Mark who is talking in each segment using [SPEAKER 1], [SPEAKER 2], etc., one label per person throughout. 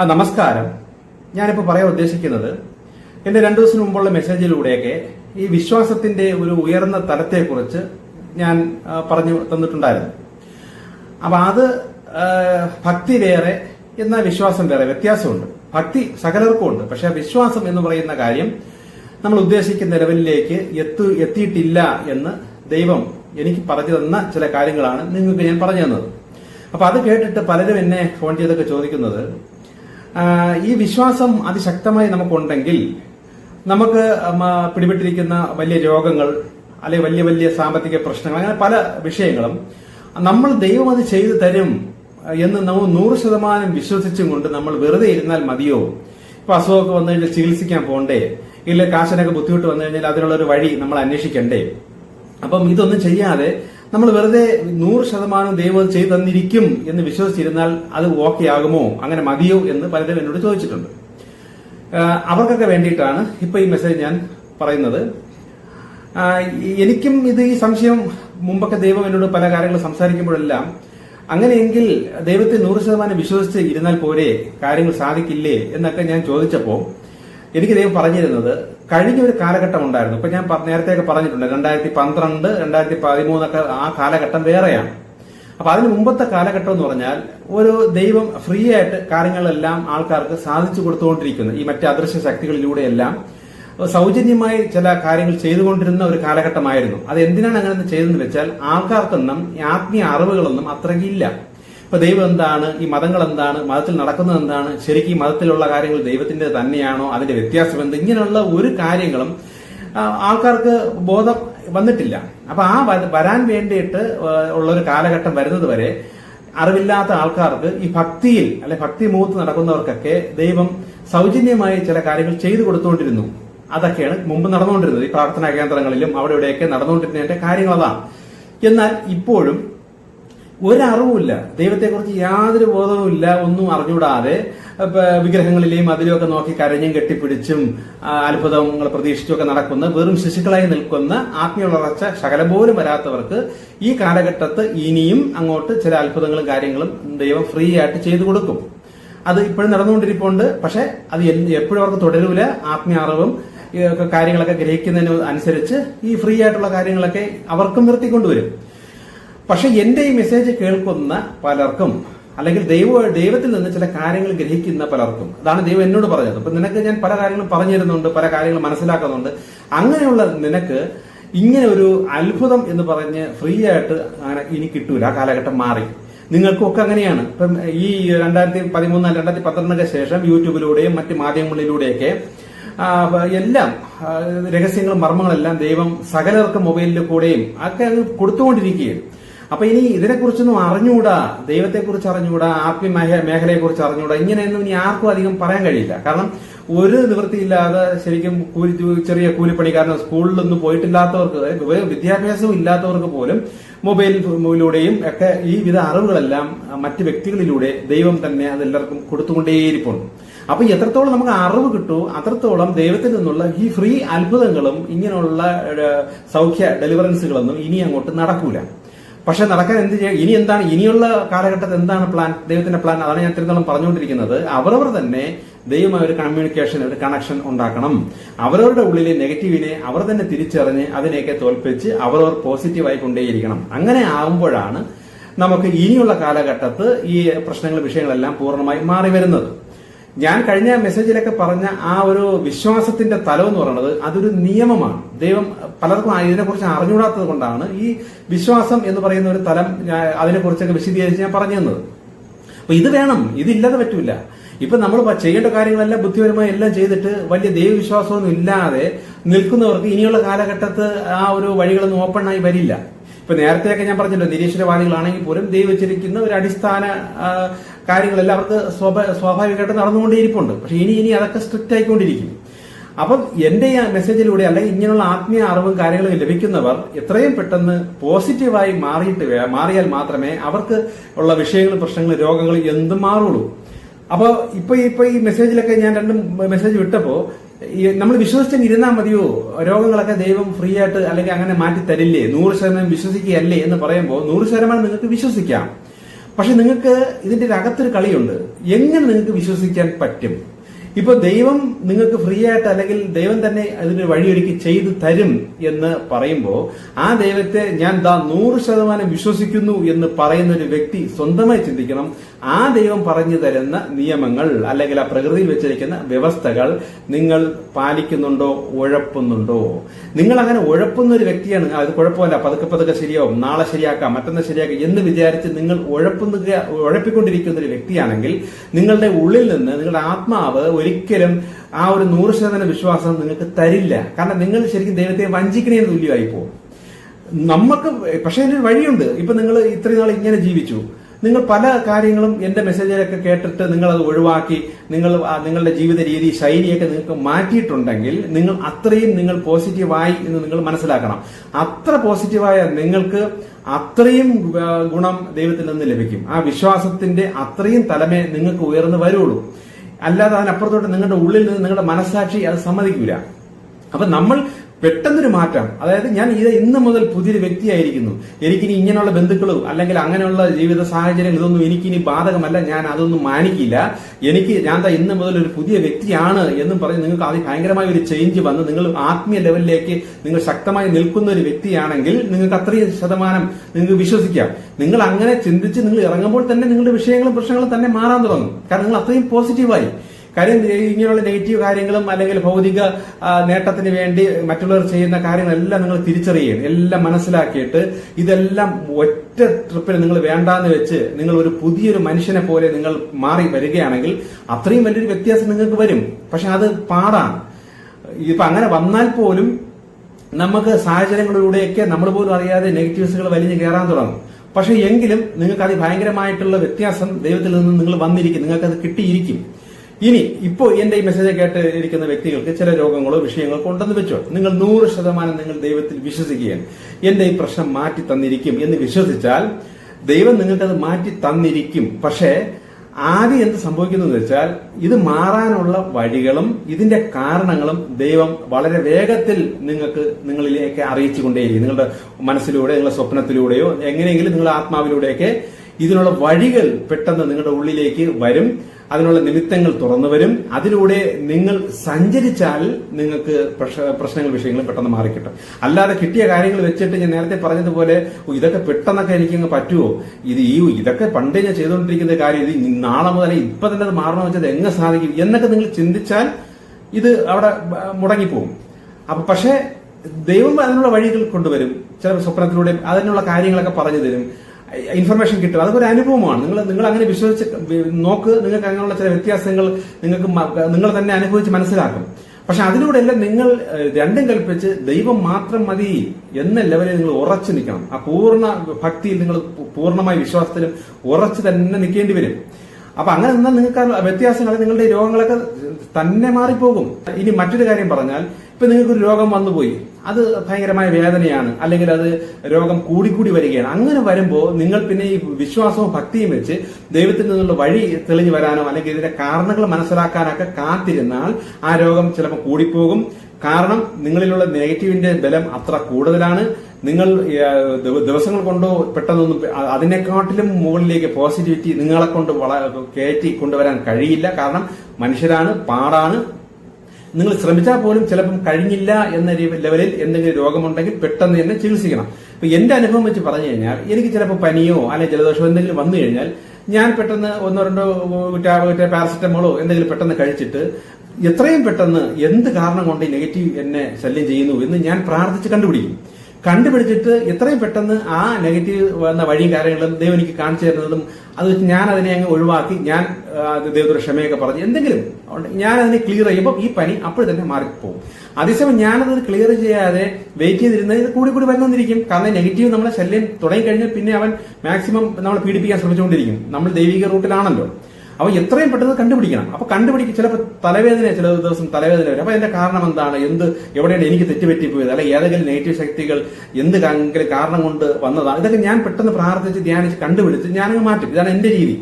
[SPEAKER 1] ആ നമസ്കാരം. ഞാനിപ്പോൾ പറയാൻ ഉദ്ദേശിക്കുന്നത് എന്റെ രണ്ടു ദിവസം മുമ്പുള്ള മെസ്സേജിലൂടെയൊക്കെ ഈ വിശ്വാസത്തിന്റെ ഒരു ഉയർന്ന തലത്തെക്കുറിച്ച് ഞാൻ പറഞ്ഞു തന്നിട്ടുണ്ടായിരുന്നു. അപ്പൊ അത് ഭക്തി വേറെ എന്നാൽ വിശ്വാസം വേറെ വ്യത്യാസമുണ്ട്. ഭക്തി സകലർക്കും ഉണ്ട്. പക്ഷെ വിശ്വാസം എന്ന് പറയുന്ന കാര്യം നമ്മൾ ഉദ്ദേശിക്കുന്ന ലെവലിലേക്ക് എത്തു എത്തിയിട്ടില്ല എന്ന് ദൈവം എനിക്ക് പറഞ്ഞു തന്ന ചില കാര്യങ്ങളാണ് നിങ്ങൾക്ക് ഞാൻ പറഞ്ഞു തന്നത്. അപ്പൊ അത് കേട്ടിട്ട് പലരും എന്നെ ഫോൺ ചെയ്തൊക്കെ ചോദിക്കുന്നത് ഈ വിശ്വാസം അതിശക്തമായി നമുക്കുണ്ടെങ്കിൽ നമുക്ക് പിടിപെട്ടിരിക്കുന്ന വലിയ രോഗങ്ങൾ അല്ലെ വലിയ വലിയ സാമ്പത്തിക പ്രശ്നങ്ങൾ അങ്ങനെ പല വിഷയങ്ങളും നമ്മൾ ദൈവം അത് ചെയ്തു തരും എന്ന് നമ്മൾ നൂറ് ശതമാനം വിശ്വസിച്ചും കൊണ്ട് നമ്മൾ വെറുതെ ഇരുന്നാൽ മതിയോ? ഇപ്പൊ അസുഖമൊക്കെ വന്നു കഴിഞ്ഞാൽ ചികിത്സിക്കാൻ പോകണ്ടേ ഇല്ല കാശിനൊക്കെ ബുദ്ധിമുട്ട് വന്നു കഴിഞ്ഞാൽ അതിനുള്ള ഒരു വഴി നമ്മൾ അന്വേഷിക്കണ്ടേ? അപ്പം ഇതൊന്നും ചെയ്യാതെ നമ്മൾ വെറുതെ നൂറ് ശതമാനം ദൈവം ചെയ്തു തന്നിരിക്കും എന്ന് വിശ്വസിച്ചിരുന്നാൽ അത് ഓക്കെ ആകുമോ? അങ്ങനെ മതിയോ എന്ന് പലരും എന്നോട് ചോദിച്ചിട്ടുണ്ട്. അവർക്കൊക്കെ വേണ്ടിയിട്ടാണ് ഇപ്പൊ ഈ മെസ്സേജ് ഞാൻ പറയുന്നത്. എനിക്കും ഇത് ഈ സംശയം മുമ്പൊക്കെ ദൈവം എന്നോട് പല കാര്യങ്ങളും സംസാരിക്കുമ്പോഴെല്ലാം അങ്ങനെയെങ്കിൽ ദൈവത്തെ നൂറ് ശതമാനം വിശ്വസിച്ച് ഇരുന്നാൽ പോരെ? കാര്യങ്ങൾ സാധിക്കില്ലേ? എന്നൊക്കെ ഞാൻ ചോദിച്ചപ്പോൾ എനിക്ക് ദൈവം പറഞ്ഞിരുന്നത് കഴിഞ്ഞ ഒരു കാലഘട്ടം ഉണ്ടായിരുന്നു ഇപ്പൊ ഞാൻ നേരത്തെയൊക്കെ പറഞ്ഞിട്ടുണ്ട് രണ്ടായിരത്തി പന്ത്രണ്ട് രണ്ടായിരത്തി പതിമൂന്നൊക്കെ ആ കാലഘട്ടം വേറെയാണ്. അപ്പൊ അതിന് മുമ്പത്തെ കാലഘട്ടം എന്ന് പറഞ്ഞാൽ ഒരു ദൈവം ഫ്രീ ആയിട്ട് കാര്യങ്ങളെല്ലാം ആൾക്കാർക്ക് സാധിച്ചു കൊടുത്തുകൊണ്ടിരിക്കുന്നു. ഈ മറ്റ് അദൃശ്യ ശക്തികളിലൂടെയെല്ലാം. സൗജന്യമായി ചില കാര്യങ്ങൾ ചെയ്തുകൊണ്ടിരുന്ന ഒരു കാലഘട്ടമായിരുന്നു. അത് എന്തിനാണ് അങ്ങനെ ചെയ്തതെന്ന് വെച്ചാൽ ആൾക്കാർക്കൊന്നും ആത്മീയ അറിവുകളൊന്നും അത്രയ്ക്കില്ല ഇപ്പൊ ദൈവം എന്താണ്? ഈ മതങ്ങൾ എന്താണ്? മതത്തിൽ നടക്കുന്നത് എന്താണ്? ശരിക്കും ഈ മതത്തിലുള്ള കാര്യങ്ങൾ ദൈവത്തിന്റെ തന്നെയാണോ? അതിന്റെ വ്യത്യാസം എന്ത്? ഇങ്ങനെയുള്ള ഒരു കാര്യങ്ങളും ആൾക്കാർക്ക് ബോധം വന്നിട്ടില്ല. അപ്പൊ ആ വരാൻ വേണ്ടിയിട്ട് ഉള്ള ഒരു കാലഘട്ടം വരുന്നത് വരെ അറിവില്ലാത്ത ആൾക്കാർക്ക് ഈ ഭക്തിയിൽ അല്ലെ ഭക്തി മൂത്ത് നടക്കുന്നവർക്കൊക്കെ ദൈവം സൗജന്യമായി ചില കാര്യങ്ങൾ ചെയ്തു കൊടുത്തുകൊണ്ടിരുന്നു അതൊക്കെയാണ് മുമ്പ് നടന്നുകൊണ്ടിരുന്നത്. ഈ പ്രാർത്ഥനാ കേന്ദ്രങ്ങളിലും അവിടെ ഇവിടെയൊക്കെ നടന്നുകൊണ്ടിരുന്നതിന്റെ കാര്യങ്ങൾ അതാണ് എന്നാൽ ഇപ്പോഴും ഒരറിവുമില്ല. ദൈവത്തെക്കുറിച്ച് യാതൊരു ബോധവുമില്ല ഒന്നും അറിഞ്ഞുകൂടാതെ വിഗ്രഹങ്ങളിലെയും അതിലുമൊക്കെ നോക്കി കരഞ്ഞും കെട്ടിപ്പിടിച്ചും അത്ഭുതങ്ങൾ പ്രതീക്ഷിച്ചുമൊക്കെ നടക്കുന്ന വെറും ശിശുക്കളായി നിൽക്കുന്ന ആത്മീയ വളർച്ച ശകലം പോലും വരാത്തവർക്ക് ഈ കാലഘട്ടത്ത് ഇനിയും അങ്ങോട്ട് ചില അത്ഭുതങ്ങളും കാര്യങ്ങളും ദൈവം ഫ്രീ ആയിട്ട് ചെയ്തു കൊടുക്കും. അത് ഇപ്പോഴും നടന്നുകൊണ്ടിരിപ്പുണ്ട്. പക്ഷെ അത് എപ്പോഴും അവർക്ക് തുടരൂല. ആത്മീയ അറിവും കാര്യങ്ങളൊക്കെ ഗ്രഹിക്കുന്നതിന് അനുസരിച്ച് ഈ ഫ്രീ ആയിട്ടുള്ള കാര്യങ്ങളൊക്കെ അവർക്കും നിർത്തിക്കൊണ്ടുവരും പക്ഷെ എന്റെ ഈ മെസ്സേജ് കേൾക്കുന്ന പലർക്കും അല്ലെങ്കിൽ ദൈവ ദൈവത്തിൽ നിന്ന് ചില കാര്യങ്ങൾ ഗ്രഹിക്കുന്ന പലർക്കും അതാണ് ദൈവം എന്നോട് പറഞ്ഞത്. അപ്പൊ നിനക്ക് ഞാൻ പല കാര്യങ്ങളും പറഞ്ഞു തരുന്നുണ്ട് പല കാര്യങ്ങൾ മനസ്സിലാക്കുന്നുണ്ട്. അങ്ങനെയുള്ള നിനക്ക് ഇങ്ങനെ ഒരു അത്ഭുതം എന്ന് പറഞ്ഞ് ഫ്രീ ആയിട്ട് അങ്ങനെ ഇനി കിട്ടൂല ആ കാലഘട്ടം മാറി. നിങ്ങൾക്കൊക്കെ അങ്ങനെയാണ്. ഇപ്പം ഈ രണ്ടായിരത്തി പതിമൂന്ന് രണ്ടായിരത്തി പന്ത്രണ്ടിന് ശേഷം യൂട്യൂബിലൂടെയും മറ്റ് മാധ്യമങ്ങളിലൂടെയൊക്കെ എല്ലാം രഹസ്യങ്ങളും മർമ്മങ്ങളെല്ലാം ദൈവം സകലർക്ക് മൊബൈലിൽ കൂടെയും ഒക്കെ കൊടുത്തുകൊണ്ടിരിക്കുകയും അപ്പൊ ഇനി ഇതിനെക്കുറിച്ചൊന്നും അറിഞ്ഞുകൂടാ ദൈവത്തെക്കുറിച്ച് അറിഞ്ഞുകൂടാ ആത്മീയ മേഖ- മേഖലയെക്കുറിച്ച് അറിഞ്ഞുകൂടാ ഇങ്ങനെയൊന്നും ഇനി ആർക്കും അധികം പറയാൻ കഴിയില്ല. കാരണം ഒരു നിവൃത്തിയില്ലാതെ ശരിക്കും കൂലി ചെറിയ കൂലിപ്പണിക്കാരനോ സ്കൂളിലൊന്നും പോയിട്ടില്ലാത്തവർക്ക് വിദ്യാഭ്യാസവും ഇല്ലാത്തവർക്ക് പോലും മൊബൈലിലൂടെയും ഒക്കെ ഈ വിധ അറിവുകളെല്ലാം മറ്റ് വ്യക്തികളിലൂടെ ദൈവം തന്നെ അതെല്ലാവർക്കും കൊടുത്തുകൊണ്ടേയിരിപ്പുണ്ട്. അപ്പൊ എത്രത്തോളം നമുക്ക് അറിവ് കിട്ടുമോ അത്രത്തോളം ദൈവത്തിൽ നിന്നുള്ള ഈ ഫ്രീ അത്ഭുതങ്ങളും ഇങ്ങനെയുള്ള സൗഖ്യ ഡെലിവറൻസുകളൊന്നും ഇനി അങ്ങോട്ട് നടക്കൂല. പക്ഷെ നടക്കാൻ എന്ത് ചെയ്യാം? ഇനി എന്താണ്? ഇനിയുള്ള കാലഘട്ടത്തിൽ എന്താണ് പ്ലാൻ ദൈവത്തിന്റെ പ്ലാൻ അതാണ് ഞാൻ ഇത്രത്തോളം പറഞ്ഞുകൊണ്ടിരിക്കുന്നത്. അവരവർ തന്നെ ദൈവമായ ഒരു കമ്മ്യൂണിക്കേഷൻ ഒരു കണക്ഷൻ ഉണ്ടാക്കണം. അവരവരുടെ ഉള്ളിലെ നെഗറ്റീവിനെ അവർ തന്നെ തിരിച്ചറിഞ്ഞ് അതിനെയൊക്കെ തോൽപ്പിച്ച് അവരവർ പോസിറ്റീവായി കൊണ്ടേയിരിക്കണം അങ്ങനെ ആകുമ്പോഴാണ് നമുക്ക് ഇനിയുള്ള കാലഘട്ടത്ത് ഈ പ്രശ്നങ്ങൾ വിഷയങ്ങളെല്ലാം പൂർണമായി മാറി വരുന്നത് ഞാൻ കഴിഞ്ഞ മെസ്സേജിലൊക്കെ പറഞ്ഞ ആ ഒരു വിശ്വാസത്തിന്റെ തലം എന്ന് പറയുന്നത് അതൊരു നിയമമാണ്. ദൈവം പലർക്കും ഇതിനെക്കുറിച്ച് അറിഞ്ഞുകൂടാത്തത് കൊണ്ടാണ് ഈ വിശ്വാസം എന്ന് പറയുന്ന ഒരു തലം അതിനെക്കുറിച്ചൊക്കെ വിശദീകരിച്ച് ഞാൻ പറഞ്ഞു തന്നത് അപ്പൊ ഇത് വേണം. ഇതില്ലാതെ പറ്റൂല. ഇപ്പൊ നമ്മൾ ചെയ്യേണ്ട കാര്യങ്ങളെല്ലാം ബുദ്ധിപരമായി എല്ലാം ചെയ്തിട്ട് വലിയ ദൈവവിശ്വാസമൊന്നും ഇല്ലാതെ നിൽക്കുന്നവർക്ക് ഇനിയുള്ള കാലഘട്ടത്ത് ആ ഒരു വഴികളൊന്നും ഓപ്പൺ ആയി വരില്ല. ഇപ്പൊ നേരത്തെയൊക്കെ ഞാൻ പറഞ്ഞല്ലോ നിരീശ്വരവാദികളാണെങ്കിൽ പോലും ദൈവം ഒരു അടിസ്ഥാന കാര്യങ്ങളെല്ലാം അവർക്ക് സ്വാഭ- സ്വാഭാവികമായിട്ട് നടന്നുകൊണ്ടേയിരിപ്പുണ്ട്. പക്ഷെ ഇനി ഇനി അതൊക്കെ സ്ട്രിക്റ്റ് ആയിക്കൊണ്ടിരിക്കും. അപ്പം എന്റെ ഈ മെസ്സേജിലൂടെ അല്ലെങ്കിൽ ഇങ്ങനെയുള്ള ആത്മീയ അറിവും കാര്യങ്ങളും ലഭിക്കുന്നവർ എത്രയും പെട്ടെന്ന് പോസിറ്റീവായി മാറിയിട്ട് മാറിയാൽ മാത്രമേ അവർക്ക് ഉള്ള വിഷയങ്ങളും പ്രശ്നങ്ങളും രോഗങ്ങളും എന്തും മാറുള്ളൂ. അപ്പോൾ ഇപ്പൊ ഇപ്പൊ ഈ മെസ്സേജിലൊക്കെ ഞാൻ രണ്ടും മെസ്സേജ് വിട്ടപ്പോ നമ്മൾ വിശ്വസിച്ചങ്ങ് ഇരുന്നാൽ മതിയോ? രോഗങ്ങളൊക്കെ ദൈവം ഫ്രീ ആയിട്ട് അല്ലെങ്കിൽ അങ്ങനെ മാറ്റി തരില്ലേ നൂറ് ശതമാനം വിശ്വസിക്കുകയല്ലേ എന്ന് പറയുമ്പോൾ നൂറ് ശതമാനം നിങ്ങൾക്ക് വിശ്വസിക്കാം. പക്ഷെ നിങ്ങൾക്ക് ഇതിന്റെ അകത്തൊരു കളിയുണ്ട്. എങ്ങനെ നിങ്ങൾക്ക് വിശ്വസിക്കാൻ പറ്റും? ഇപ്പൊ ദൈവം നിങ്ങൾക്ക് ഫ്രീ ആയിട്ട് അല്ലെങ്കിൽ ദൈവം തന്നെ അതിന് വഴിയൊരുക്കി ചെയ്തു തരും എന്ന് പറയുമ്പോൾ ആ ദൈവത്തെ ഞാൻ ദാ നൂറ് ശതമാനം വിശ്വസിക്കുന്നു എന്ന് പറയുന്ന ഒരു വ്യക്തി സ്വന്തമായി ചിന്തിക്കണം. ആ ദൈവം പറഞ്ഞു തരുന്ന നിയമങ്ങൾ അല്ലെങ്കിൽ ആ പ്രകൃതിയിൽ വെച്ചിരിക്കുന്ന വ്യവസ്ഥകൾ നിങ്ങൾ പാലിക്കുന്നുണ്ടോ ഉഴപ്പുന്നുണ്ടോ? നിങ്ങൾ അങ്ങനെ ഉഴപ്പുന്ന ഒരു വ്യക്തിയാണ് അത് കുഴപ്പമില്ല. പതുക്കെ പതുക്കെ ശരിയാവും. നാളെ ശരിയാക്കാം മറ്റന്നാൾ ശരിയാക്കാം എന്ന് വിചാരിച്ച് നിങ്ങൾ ഉഴപ്പുന്ന ഉഴപ്പിക്കൊണ്ടിരിക്കുന്ന ഒരു വ്യക്തിയാണെങ്കിൽ നിങ്ങളുടെ ഉള്ളിൽ നിന്ന് നിങ്ങളുടെ ആത്മാവ് ഒരിക്കലും ആ ഒരു നൂറ് ശതമാനം വിശ്വാസം നിങ്ങൾക്ക് തരില്ല. കാരണം നിങ്ങൾ ശരിക്കും ദൈവത്തെ വഞ്ചിക്കണേന് തുല്യമായി പോകും നമുക്ക് പക്ഷെ അതിനൊരു വഴിയുണ്ട്. ഇപ്പൊ നിങ്ങൾ ഇത്രയും നാൾ ഇങ്ങനെ ജീവിച്ചു. നിങ്ങൾ പല കാര്യങ്ങളും എന്റെ മെസ്സേജിലൊക്കെ കേട്ടിട്ട് നിങ്ങൾ അത് ഒഴിവാക്കി നിങ്ങൾ നിങ്ങളുടെ ജീവിത രീതി ശൈലിയൊക്കെ നിങ്ങൾക്ക് മാറ്റിയിട്ടുണ്ടെങ്കിൽ നിങ്ങൾ അത്രയും നിങ്ങൾ പോസിറ്റീവായി എന്ന് നിങ്ങൾ മനസ്സിലാക്കണം. അത്ര പോസിറ്റീവായ നിങ്ങൾക്ക് അത്രയും ഗുണം ദൈവത്തിൽ നിന്ന് ലഭിക്കും. ആ വിശ്വാസത്തിന്റെ അത്രയും തലമേ നിങ്ങൾക്ക് ഉയർന്നു വരുള്ളൂ. അല്ലാതെ അതിനപ്പുറത്തോട്ട് നിങ്ങളുടെ ഉള്ളിൽ നിന്ന് നിങ്ങളുടെ മനസ്സാക്ഷി അത് സമ്മതിക്കില്ല അപ്പൊ നമ്മൾ പെട്ടെന്നൊരു മാറ്റം. അതായത് ഞാൻ ഇത് ഇന്ന് മുതൽ പുതിയൊരു വ്യക്തിയായിരിക്കുന്നു. എനിക്കിനി ഇങ്ങനെയുള്ള ബന്ധുക്കളും അല്ലെങ്കിൽ അങ്ങനെയുള്ള ജീവിത സാഹചര്യം ഇതൊന്നും എനിക്കിനി ബാധകമല്ല. ഞാൻ അതൊന്നും മാനിക്കില്ല. എനിക്ക് ഞാൻ ഇന്ന് മുതൽ ഒരു പുതിയ വ്യക്തിയാണ് എന്നും പറഞ്ഞ് നിങ്ങൾക്ക് അതിൽ ഭയങ്കരമായ ഒരു ചേഞ്ച് വന്ന് നിങ്ങൾ ആത്മീയ ലെവലിലേക്ക് നിങ്ങൾ ശക്തമായി നിൽക്കുന്ന ഒരു വ്യക്തിയാണെങ്കിൽ നിങ്ങൾക്ക് അത്രയും ശതമാനം നിങ്ങൾക്ക് വിശ്വസിക്കാം. നിങ്ങൾ അങ്ങനെ ചിന്തിച്ച് നിങ്ങൾ ഇറങ്ങുമ്പോൾ തന്നെ നിങ്ങളുടെ വിഷയങ്ങളും പ്രശ്നങ്ങളും തന്നെ മാറാൻ തുടങ്ങും. കാരണം നിങ്ങൾ അത്രയും പോസിറ്റീവായി കാര്യം ഇങ്ങനെയുള്ള നെഗറ്റീവ് കാര്യങ്ങളും അല്ലെങ്കിൽ ഭൗതിക നേട്ടത്തിന് വേണ്ടി മറ്റുള്ളവർ ചെയ്യുന്ന കാര്യങ്ങളെല്ലാം നിങ്ങൾ തിരിച്ചറിയുകയും എല്ലാം മനസ്സിലാക്കിയിട്ട് ഇതെല്ലാം ഒറ്റ ട്രിപ്പിൽ നിങ്ങൾ വേണ്ടാന്ന് വെച്ച് നിങ്ങൾ ഒരു പുതിയൊരു മനുഷ്യനെ പോലെ നിങ്ങൾ മാറി വരികയാണെങ്കിൽ അത്രയും വലിയൊരു വ്യത്യാസം നിങ്ങൾക്ക് വരും. പക്ഷെ അത് പാടാണ്. ഇപ്പൊ അങ്ങനെ വന്നാൽ പോലും നമുക്ക് സാഹചര്യങ്ങളിലൂടെയൊക്കെ നമ്മൾ പോലും അറിയാതെ നെഗറ്റീവ്സുകൾ വലിഞ്ഞു കയറാൻ തുടങ്ങും. പക്ഷെ എങ്കിലും നിങ്ങൾക്ക് അത് ഭയങ്കരമായിട്ടുള്ള വ്യത്യാസം ദൈവത്തിൽ നിന്ന് നിങ്ങൾ വന്നിരിക്കും. നിങ്ങൾക്ക് അത് കിട്ടിയിരിക്കും. ഇനി ഇപ്പോൾ എന്റെ ഈ മെസ്സേജ് കേട്ട് ഇരിക്കുന്ന വ്യക്തികൾക്ക് ചില രോഗങ്ങളോ വിഷയങ്ങളോ ഉണ്ടെന്ന് വെച്ചോ നിങ്ങൾ നൂറ് ശതമാനം നിങ്ങൾ ദൈവത്തിൽ വിശ്വസിക്കുകയാണ്. എന്റെ ഈ പ്രശ്നം മാറ്റി തന്നിരിക്കും എന്ന് വിശ്വസിച്ചാൽ ദൈവം നിങ്ങൾക്കത് മാറ്റി തന്നിരിക്കും. പക്ഷേ ആദ്യം എന്ത് സംഭവിക്കുന്നു എന്ന് വെച്ചാൽ ഇത് മാറാനുള്ള വഴികളും ഇതിന്റെ കാരണങ്ങളും ദൈവം വളരെ വേഗത്തിൽ നിങ്ങൾക്ക് നിങ്ങളിലേക്ക് അറിയിച്ചുകൊണ്ടേയിരിക്കും. നിങ്ങളുടെ മനസ്സിലൂടെ നിങ്ങളുടെ സ്വപ്നത്തിലൂടെയോ എങ്ങനെയെങ്കിലും നിങ്ങളുടെ ആത്മാവിലൂടെയൊക്കെ ഇതിനുള്ള വഴികൾ പെട്ടെന്ന് നിങ്ങളുടെ ഉള്ളിലേക്ക് വരും. അതിനുള്ള നിമിത്തങ്ങൾ തുറന്നു വരും. അതിലൂടെ നിങ്ങൾ സഞ്ചരിച്ചാൽ നിങ്ങൾക്ക് പ്രശ്നങ്ങൾ വിഷയങ്ങൾ പെട്ടെന്ന് മാറിക്കിട്ടും. അല്ലാതെ കിട്ടിയ കാര്യങ്ങൾ വെച്ചിട്ട് ഞാൻ നേരത്തെ പറഞ്ഞതുപോലെ ഇതൊക്കെ പെട്ടെന്നൊക്കെ എനിക്കങ്ങ് പറ്റുമോ ഇത് ഈ ഇതൊക്കെ പണ്ടേ ഞാൻ ചെയ്തുകൊണ്ടിരിക്കുന്ന കാര്യം ഇത് നാളെ മുതൽ ഇപ്പൊ തന്നെ അത് മാറണം വെച്ചത് എങ്ങനെ സാധിക്കും? എന്നൊക്കെ നിങ്ങൾ ചിന്തിച്ചാൽ ഇത് അവിടെ മുടങ്ങിപ്പോകും. അപ്പൊ പക്ഷേ ദൈവം അതിനുള്ള വഴികൾ കൊണ്ടുവരും. ചില സ്വപ്നത്തിലൂടെ അതിനുള്ള കാര്യങ്ങളൊക്കെ പറഞ്ഞു തരും. ഇൻഫർമേഷൻ കിട്ടും. അതൊക്കെ ഒരു അനുഭവമാണ്. നിങ്ങൾ നിങ്ങൾ അങ്ങനെ വിശ്വസിച്ച് നോക്ക് നിങ്ങൾക്ക് അങ്ങനെയുള്ള ചില വ്യത്യാസങ്ങൾ നിങ്ങൾക്ക് നിങ്ങൾ തന്നെ അനുഭവിച്ച് മനസ്സിലാക്കും. പക്ഷെ അതിലൂടെ എല്ലാം നിങ്ങൾ രണ്ടും കൽപ്പിച്ച് ദൈവം മാത്രം മതി എന്ന ലെവലിൽ നിങ്ങൾ ഉറച്ചു നിൽക്കണം. ആ പൂർണ ഭക്തിയിൽ നിങ്ങൾ പൂർണമായ വിശ്വാസത്തിലും ഉറച്ചു തന്നെ നിൽക്കേണ്ടി വരും. അപ്പൊ അങ്ങനെ നിന്നാൽ നിങ്ങൾക്ക് വ്യത്യാസങ്ങൾ നിങ്ങളുടെ രോഗങ്ങളൊക്കെ തന്നെ മാറിപ്പോകും. ഇനി മറ്റൊരു കാര്യം പറഞ്ഞാൽ ഇപ്പൊ നിങ്ങൾക്ക് ഒരു രോഗം വന്നുപോയി. അത് ഭയങ്കരമായ വേദനയാണ്. അല്ലെങ്കിൽ അത് രോഗം കൂടിക്കൂടി വരികയാണ്. അങ്ങനെ വരുമ്പോൾ നിങ്ങൾ പിന്നെ ഈ വിശ്വാസവും ഭക്തിയും വെച്ച് ദൈവത്തിൽ നിന്നുള്ള വഴി തെളിഞ്ഞു വരാനോ അല്ലെങ്കിൽ ഇതിന്റെ കാരണങ്ങൾ മനസ്സിലാക്കാനൊക്കെ കാത്തിരുന്നാൽ ആ രോഗം ചിലപ്പോൾ കൂടിപ്പോകും. കാരണം നിങ്ങളിലുള്ള നെഗറ്റീവിന്റെ ബലം അത്ര കൂടുതലാണ്. നിങ്ങൾ ദിവസങ്ങൾ കൊണ്ടോ പെട്ടെന്നൊന്നും അതിനെക്കാട്ടിലും മുകളിലേക്ക് പോസിറ്റിവിറ്റി നിങ്ങളെ കൊണ്ട് കയറ്റി കൊണ്ടുവരാൻ കഴിയില്ല. കാരണം മനുഷ്യരാണ് പാടാണ് നിങ്ങൾ ശ്രമിച്ചാൽ പോലും ചിലപ്പം കഴിഞ്ഞില്ല എന്ന ലെവലിൽ എന്തെങ്കിലും രോഗമുണ്ടെങ്കിൽ പെട്ടെന്ന് തന്നെ ചികിത്സിക്കണം. ഇപ്പൊ എന്റെ അനുഭവം വെച്ച് പറഞ്ഞു കഴിഞ്ഞാൽ എനിക്ക് ചിലപ്പോൾ പനിയോ അല്ലെങ്കിൽ ജലദോഷമോ എന്തെങ്കിലും വന്നു കഴിഞ്ഞാൽ ഞാൻ പെട്ടെന്ന് ഒന്നോ രണ്ടോ പാരസെറ്റമോളോ എന്തെങ്കിലും പെട്ടെന്ന് കഴിച്ചിട്ട് എത്രയും പെട്ടെന്ന് എന്ത് കാരണം കൊണ്ട് നെഗറ്റീവ് എന്നെ ശല്യം ചെയ്യുന്നു എന്ന് ഞാൻ പ്രാർത്ഥിച്ച് കണ്ടുപിടിക്കും. കണ്ടുപിടിച്ചിട്ട് എത്രയും പെട്ടെന്ന് ആ നെഗറ്റീവ് വന്ന വഴിയും കാര്യങ്ങളും ദൈവം എനിക്ക് കാണിച്ചു തരുന്നതും അത് വെച്ച് ഞാൻ അതിനെ അങ്ങ് ഒഴിവാക്കി ഞാൻ ദൈവത്തോട് ക്ഷമയൊക്കെ പറഞ്ഞ് എന്തെങ്കിലും ഞാൻ അതിനെ ക്ലിയർ ചെയ്യുമ്പോൾ ഈ പനി അപ്പോൾ തന്നെ മാറിപ്പോകും അതേസമയം ഞാനത് ക്ലിയർ ചെയ്യാതെ വെയിറ്റ് ചെയ്തിരുന്ന ഇത് കൂടി കൂടി വന്നുകൊണ്ടിരിക്കും. കാരണം നെഗറ്റീവ് നമ്മളെ ശല്യം തുടങ്ങിക്കഴിഞ്ഞാൽ പിന്നെ അവൻ മാക്സിമം നമ്മളെ പീഡിപ്പിക്കാൻ ശ്രമിച്ചുകൊണ്ടിരിക്കും. നമ്മൾ ദൈവിക റൂട്ടിലാണല്ലോ അപ്പൊ എത്രയും പെട്ടെന്ന് കണ്ടുപിടിക്കണം. അപ്പൊ കണ്ടുപിടിക്കും ചിലപ്പോൾ തലവേദന ചില ദിവസം തലവേദന വരും. അപ്പൊ അതിന്റെ കാരണം എന്താണ്? എന്ത്? എവിടെയാണ് എനിക്ക് തെറ്റുപറ്റിപ്പോയത്? അല്ലെങ്കിൽ ഏതെങ്കിലും നെഗറ്റീവ് ശക്തികൾ എന്ത് കാരണം കൊണ്ട് വന്നതാണ് ഇതൊക്കെ ഞാൻ പെട്ടെന്ന് പ്രാർത്ഥിച്ച് ധ്യാനിച്ച് കണ്ടുപിടിച്ച് ഞാനങ്ങ് മാറ്റും. ഇതാണ് എന്റെ രീതി.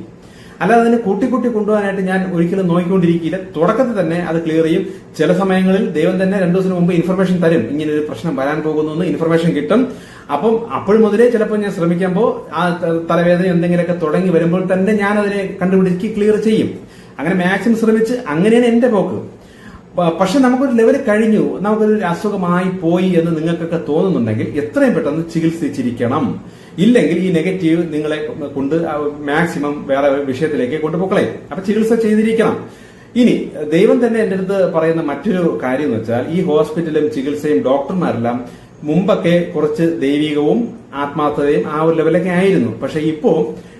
[SPEAKER 1] അല്ലാതെ അതിനെ കൂട്ടിക്കൂട്ടി കൊണ്ടുപോകാനായിട്ട് ഞാൻ ഒരിക്കലും നോക്കിക്കൊണ്ടിരിക്കില്ല. തുടക്കത്തിൽ തന്നെ അത് ക്ലിയർ ചെയ്യും. ചില സമയങ്ങളിൽ ദൈവം തന്നെ രണ്ടു ദിവസം മുമ്പ് ഇൻഫർമേഷൻ തരും. ഇങ്ങനെ ഒരു പ്രശ്നം വരാൻ പോകുന്നു ഇൻഫർമേഷൻ കിട്ടും. അപ്പം അപ്പോഴും മുതലേ ചിലപ്പോൾ ഞാൻ ശ്രമിക്കുമ്പോൾ ആ തലവേദന എന്തെങ്കിലുമൊക്കെ തുടങ്ങി വരുമ്പോൾ തന്നെ ഞാൻ അതിനെ കണ്ടുപിടിച്ച് ക്ലിയർ ചെയ്യും. അങ്ങനെ മാക്സിമം ശ്രമിച്ച് അങ്ങനെയാണ് എന്റെ പോക്ക്. പക്ഷെ നമുക്കൊരു ലെവൽ കഴിഞ്ഞു. നമുക്കൊരു അസുഖമായി പോയി എന്ന് നിങ്ങൾക്കൊക്കെ തോന്നുന്നുണ്ടെങ്കിൽ എത്രയും പെട്ടെന്ന് ചികിത്സിച്ചിരിക്കണം. ഇല്ലെങ്കിൽ ഈ നെഗറ്റീവ് നിങ്ങളെ കൊണ്ട് മാക്സിമം വേറെ വിഷയത്തിലേക്ക് കൊണ്ടുപോക്കളെ അപ്പൊ ചികിത്സ ചെയ്തിരിക്കണം. ഇനി ദൈവം തന്നെ എന്റെ അടുത്ത് പറയുന്ന മറ്റൊരു കാര്യം എന്ന് വെച്ചാൽ ഈ ഹോസ്പിറ്റലും ചികിത്സയും ഡോക്ടർമാരെല്ലാം മുമ്പൊക്കെ കുറച്ച് ദൈവികവും ആത്മാർത്ഥതയും ആ ഒരു ലെവലൊക്കെ ആയിരുന്നു. പക്ഷെ ഇപ്പോ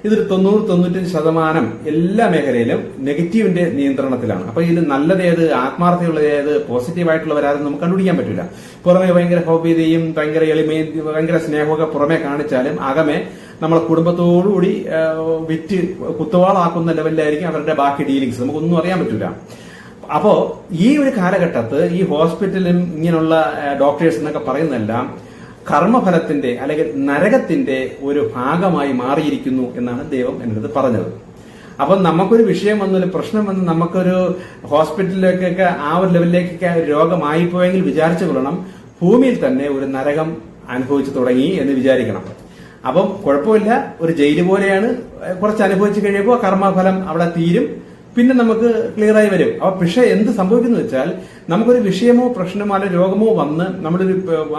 [SPEAKER 1] ഇതൊരു തൊണ്ണൂറ് തൊണ്ണൂറ്റഞ്ച് ശതമാനം എല്ലാ മേഖലയിലും നെഗറ്റീവിന്റെ നിയന്ത്രണത്തിലാണ്. അപ്പൊ ഇതിൽ നല്ലതേത് ആത്മാർത്ഥതയുള്ളതേത് പോസിറ്റീവായിട്ടുള്ളവരാരും നമുക്ക് കണ്ടുപിടിക്കാൻ പറ്റില്ല പുറമെ ഭയങ്കര ഹോബിതയും ഭയങ്കര എളിമയും ഭയങ്കര സ്നേഹമൊക്കെ പുറമെ കാണിച്ചാലും അകമെ നമ്മളെ കുടുംബത്തോടുകൂടി വിറ്റ് കുത്തുവാളാക്കുന്ന ലെവലിലായിരിക്കും അവരുടെ ബാക്കി ഡീലിങ്സ് നമുക്കൊന്നും അറിയാൻ പറ്റില്ല അപ്പോ ഈ ഒരു കാലഘട്ടത്ത് ഈ ഹോസ്പിറ്റലും ഇങ്ങനെയുള്ള ഡോക്ടേഴ്സ് എന്നൊക്കെ പറയുന്നതെല്ലാം കർമ്മഫലത്തിന്റെ അല്ലെങ്കിൽ നരകത്തിന്റെ ഒരു ഭാഗമായി മാറിയിരിക്കുന്നു എന്നാണ് ദൈവം എന്നത് പറഞ്ഞത്. അപ്പൊ നമുക്കൊരു വിഷയം വന്നൊരു പ്രശ്നം വന്ന് നമുക്കൊരു ഹോസ്പിറ്റലിലേക്കൊക്കെ ആ ഒരു ലെവലിലേക്കൊക്കെ രോഗമായി പോയെങ്കിൽ വിചാരിച്ചു കൊള്ളണം. ഭൂമിയിൽ തന്നെ ഒരു നരകം അനുഭവിച്ചു തുടങ്ങി എന്ന് വിചാരിക്കണം. അപ്പം കുഴപ്പമില്ല ഒരു ജയിൽ പോലെയാണ്. കുറച്ച് അനുഭവിച്ചു കഴിയുമ്പോൾ കർമ്മഫലം അവിടെ തീരും. പിന്നെ നമുക്ക് ക്ലിയർ ആയി വരും. അപ്പൊ പക്ഷെ എന്ത് സംഭവിക്കുന്നു വെച്ചാൽ നമുക്കൊരു വിഷയമോ പ്രശ്നമോ അല്ലെങ്കിൽ രോഗമോ വന്ന് നമ്മളൊരു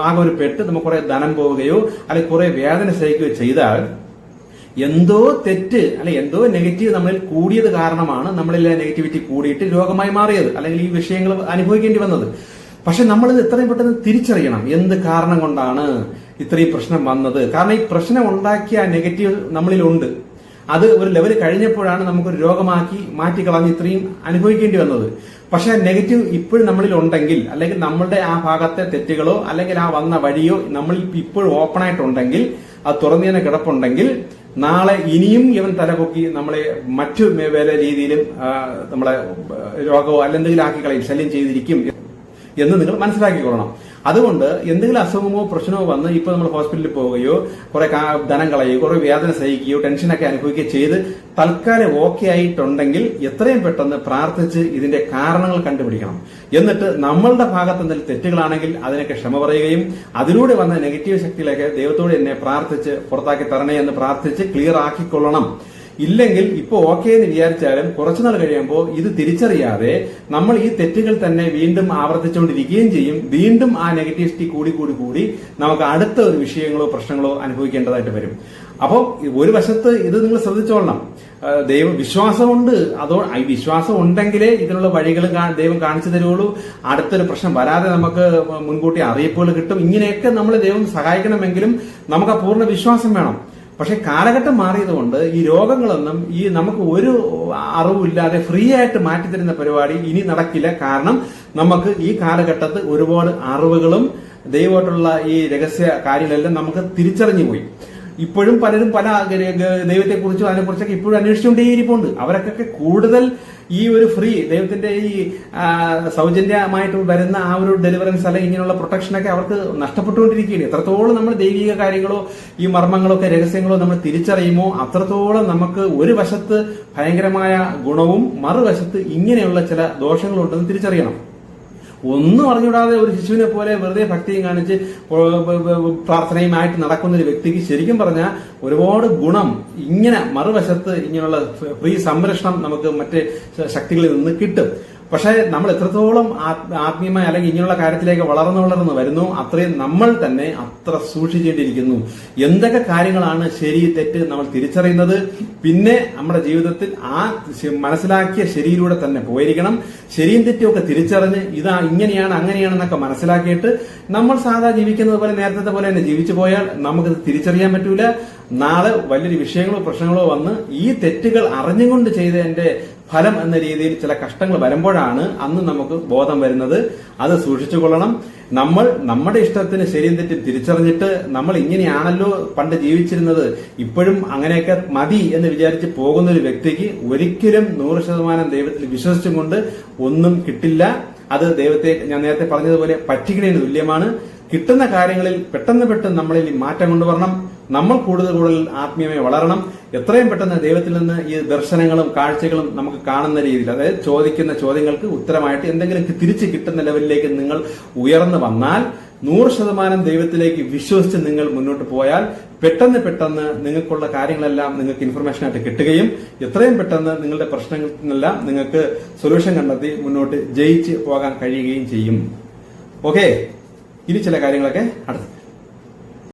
[SPEAKER 1] ആകെ ഒരു പെട്ട് നമുക്ക് കുറെ ധനം പോവുകയോ അല്ലെങ്കിൽ കുറെ വേദന സഹിക്കുകയോ ചെയ്താൽ എന്തോ തെറ്റ് അല്ലെ എന്തോ നെഗറ്റീവ് നമ്മളിൽ കൂടിയത് കാരണമാണ് നമ്മളിൽ നെഗറ്റിവിറ്റി കൂടിയിട്ട് രോഗമായി മാറിയത് അല്ലെങ്കിൽ ഈ വിഷയങ്ങൾ അനുഭവിക്കേണ്ടി വന്നത്. പക്ഷെ നമ്മളിത് എത്രയും പെട്ടെന്ന് തിരിച്ചറിയണം. എന്ത് കാരണം കൊണ്ടാണ് ഇത്രയും പ്രശ്നം വന്നത്? കാരണം ഈ പ്രശ്നം ഉണ്ടാക്കിയ നെഗറ്റീവ് നമ്മളിലുണ്ട്. അത് ഒരു ലെവൽ കഴിഞ്ഞപ്പോഴാണ് നമുക്കൊരു രോഗമാക്കി മാറ്റിക്കളഞ്ഞ് ഇത്രയും അനുഭവിക്കേണ്ടി വന്നത്. പക്ഷേ നെഗറ്റീവ് ഇപ്പോഴും നമ്മളിൽ ഉണ്ടെങ്കിൽ അല്ലെങ്കിൽ നമ്മളുടെ ആ ഭാഗത്തെ തെറ്റുകളോ അല്ലെങ്കിൽ ആ വന്ന വഴിയോ നമ്മളിൽ ഇപ്പോഴും ഓപ്പൺ ആയിട്ടുണ്ടെങ്കിൽ അത് തുറന്നു തന്നെ കിടപ്പുണ്ടെങ്കിൽ നാളെ ഇനിയും ഇവൻ തലപൊക്കി നമ്മളെ മറ്റു വേറെ രീതിയിലും നമ്മളെ രോഗമോ അല്ലെന്തെങ്കിലും ആക്കി കളയും ശല്യം ചെയ്തിരിക്കും എന്ന് നിങ്ങൾ മനസ്സിലാക്കിക്കൊള്ളണം. അതുകൊണ്ട് എന്തെങ്കിലും അസുഖമോ പ്രശ്നമോ വന്ന് ഇപ്പൊ നമ്മൾ ഹോസ്പിറ്റലിൽ പോവുകയോ കുറെ ധനം കളയുകയോ കുറെ വേദന സഹിക്കുകയോ ടെൻഷനൊക്കെ അനുഭവിക്കുകയോ ചെയ്ത് തൽക്കാലം ഓക്കെ ആയിട്ടുണ്ടെങ്കിൽ എത്രയും പെട്ടെന്ന് പ്രാർത്ഥിച്ച് ഇതിന്റെ കാരണങ്ങൾ കണ്ടുപിടിക്കണം. എന്നിട്ട് നമ്മളുടെ ഭാഗത്ത് എന്തെങ്കിലും തെറ്റുകളാണെങ്കിൽ അതിനൊക്കെ ക്ഷമ പറയുകയും അതിലൂടെ വന്ന നെഗറ്റീവ് ശക്തിയിലൊക്കെ ദൈവത്തോട് എന്നെ പ്രാർത്ഥിച്ച് പുറത്താക്കി തരണേ എന്ന് പ്രാർത്ഥിച്ച് ക്ലിയർ ആക്കിക്കൊള്ളണം. ഇല്ലെങ്കിൽ ഇപ്പൊ ഓക്കെ എന്ന് വിചാരിച്ചാലും കുറച്ചുനാൾ കഴിയുമ്പോൾ ഇത് തിരിച്ചറിയാതെ നമ്മൾ ഈ തെറ്റുകൾ തന്നെ വീണ്ടും ആവർത്തിച്ചുകൊണ്ടിരിക്കുകയും ചെയ്യും. വീണ്ടും ആ നെഗറ്റിവിറ്റി കൂടി കൂടി കൂടി നമുക്ക് അടുത്ത ഒരു വിഷയങ്ങളോ പ്രശ്നങ്ങളോ അനുഭവിക്കേണ്ടതായിട്ട് വരും. അപ്പോൾ ഒരു വശത്ത് ഇത് നിങ്ങൾ ശ്രദ്ധിച്ചോളണം. ദൈവം വിശ്വാസമുണ്ട്. അതോ ഈ വിശ്വാസം ഉണ്ടെങ്കിലേ ഇതിനുള്ള വഴികൾ ദൈവം കാണിച്ചു തരുള്ളൂ. അടുത്തൊരു പ്രശ്നം വരാതെ നമുക്ക് മുൻകൂട്ടി അറിയിപ്പുകൾ കിട്ടും. ഇങ്ങനെയൊക്കെ നമ്മൾ ദൈവം സഹായിക്കണമെങ്കിലും നമുക്ക് ആ പൂർണ വിശ്വാസം വേണം. പക്ഷെ കാലഘട്ടം മാറിയതുകൊണ്ട് ഈ രോഗങ്ങളൊന്നും ഈ നമുക്ക് ഒരു അറിവില്ലാതെ ഫ്രീ ആയിട്ട് മാറ്റിത്തരുന്ന പരിപാടി ഇനി നടക്കില്ല. കാരണം നമുക്ക് ഈ കാലഘട്ടത്ത് ഒരുപാട് അറിവുകളും ദൈവമായിട്ടുള്ള ഈ രഹസ്യ കാര്യങ്ങളെല്ലാം നമുക്ക് തിരിച്ചറിഞ്ഞു പോയി. ഇപ്പോഴും പലരും പല ദൈവത്തെക്കുറിച്ചും അതിനെക്കുറിച്ചൊക്കെ ഇപ്പോഴും അന്വേഷിച്ചുകൊണ്ടേയിരിപ്പുണ്ട്. അവരൊക്കെ കൂടുതൽ ഈ ഒരു ഫ്രീ ദൈവത്തിന്റെ ഈ സൗജന്യമായിട്ട് വരുന്ന ആ ഒരു ഡെലിവറൻസ് അല്ലെങ്കിൽ ഇങ്ങനെയുള്ള പ്രൊട്ടക്ഷനൊക്കെ അവർക്ക് നഷ്ടപ്പെട്ടുകൊണ്ടിരിക്കുകയാണ്. എത്രത്തോളം നമ്മൾ ദൈവിക കാര്യങ്ങളോ ഈ മർമ്മങ്ങളോ ഒക്കെ രഹസ്യങ്ങളോ നമ്മൾ തിരിച്ചറിയുമോ അത്രത്തോളം നമുക്ക് ഒരു വശത്ത് ഭയങ്കരമായ ഗുണവും മറുവശത്ത് ഇങ്ങനെയുള്ള ചില ദോഷങ്ങളുണ്ടെന്ന് തിരിച്ചറിയണം. ഒന്നും അറിഞ്ഞൂടാതെ ഒരു ശിശുവിനെ പോലെ വെറുതെ ഭക്തിയും കാണിച്ച് പ്രാർത്ഥനയുമായിട്ട് നടക്കുന്ന ഒരു വ്യക്തിക്ക് ശരിക്കും പറഞ്ഞാൽ ഒരുപാട് ഗുണം ഇങ്ങനെ മറുവശത്ത് ഇങ്ങനെയുള്ള ഫ്രീ സംരക്ഷണം നമുക്ക് മറ്റ് ശക്തികളിൽ നിന്ന് കിട്ടും. പക്ഷേ നമ്മൾ എത്രത്തോളം ആത്മീയമായ അല്ലെങ്കിൽ ഇങ്ങനെയുള്ള കാര്യത്തിലേക്ക് വളർന്നു വളർന്നു വരുന്നു അത്രയും നമ്മൾ തന്നെ അത്ര സൂക്ഷിക്കേണ്ടിയിരിക്കുന്നു. എന്തൊക്കെ കാര്യങ്ങളാണ് ശരി തെറ്റ് നമ്മൾ തിരിച്ചറിയുന്നത്? പിന്നെ നമ്മുടെ ജീവിതത്തിൽ ആ മനസ്സിലാക്കിയ ശരിയിലൂടെ തന്നെ പോയിരിക്കണം. ശരിയും തെറ്റും ഒക്കെ തിരിച്ചറിഞ്ഞ് ഇതാ ഇങ്ങനെയാണ് അങ്ങനെയാണെന്നൊക്കെ മനസ്സിലാക്കിയിട്ട് നമ്മൾ സാധാ ജീവിക്കുന്നത് പോലെ നേരത്തെ പോലെ തന്നെ ജീവിച്ചു പോയാൽ നമുക്കത് തിരിച്ചറിയാൻ പറ്റൂല. നാളെ വലിയൊരു വിഷയങ്ങളോ പ്രശ്നങ്ങളോ വന്ന് ഈ തെറ്റുകൾ അറിഞ്ഞുകൊണ്ട് ചെയ്തതിന്റെ ഫലം എന്ന രീതിയിൽ ചില കഷ്ടങ്ങൾ വരുമ്പോഴാണ് അന്ന് നമുക്ക് ബോധം വരുന്നത്. അത് സൂക്ഷിച്ചുകൊള്ളണം നമ്മൾ നമ്മുടെ ഇഷ്ടത്തിന് ശരിയും തെറ്റും തിരിച്ചറിഞ്ഞിട്ട് നമ്മൾ ഇങ്ങനെയാണല്ലോ പണ്ട് ജീവിച്ചിരുന്നത്. ഇപ്പോഴും അങ്ങനെയൊക്കെ മതി എന്ന് വിചാരിച്ച് പോകുന്ന ഒരു വ്യക്തിക്ക് ഒരിക്കലും നൂറ് ശതമാനം ദൈവത്തിൽ വിശ്വസിച്ചും കൊണ്ട് ഒന്നും കിട്ടില്ല. അത് ദൈവത്തെ ഞാൻ നേരത്തെ പറഞ്ഞതുപോലെ പറ്റിക്കണേന് തുല്യമാണ്. കിട്ടുന്ന കാര്യങ്ങളിൽ പെട്ടെന്ന് പെട്ടെന്ന് നമ്മളിൽ മാറ്റം കൊണ്ടുവരണം. നമ്മൾ കൂടുതൽ കൂടുതൽ ആത്മീയമായി വളരണം. എത്രയും പെട്ടെന്ന് ദൈവത്തിൽ നിന്ന് ഈ ദർശനങ്ങളും കാഴ്ചകളും നമുക്ക് കാണുന്ന രീതിയിൽ അതായത് ചോദിക്കുന്ന ചോദ്യങ്ങൾക്ക് ഉത്തരമായിട്ട് എന്തെങ്കിലും തിരിച്ചു കിട്ടുന്ന ലെവലിലേക്ക് നിങ്ങൾ ഉയർന്നു വന്നാൽ നൂറ് ശതമാനം ദൈവത്തിലേക്ക് വിശ്വസിച്ച് നിങ്ങൾ മുന്നോട്ട് പോയാൽ പെട്ടെന്ന് പെട്ടെന്ന് നിങ്ങൾക്കുള്ള കാര്യങ്ങളെല്ലാം നിങ്ങൾക്ക് ഇൻഫർമേഷൻ ആയിട്ട് കിട്ടുകയും എത്രയും പെട്ടെന്ന് നിങ്ങളുടെ പ്രശ്നങ്ങളെല്ലാം നിങ്ങൾക്ക് സൊല്യൂഷൻ കണ്ടെത്തി മുന്നോട്ട് ജയിച്ച് പോകാൻ കഴിയുകയും ചെയ്യും. ഓക്കെ ഇനി ചില കാര്യങ്ങളൊക്കെ അടുത്ത്.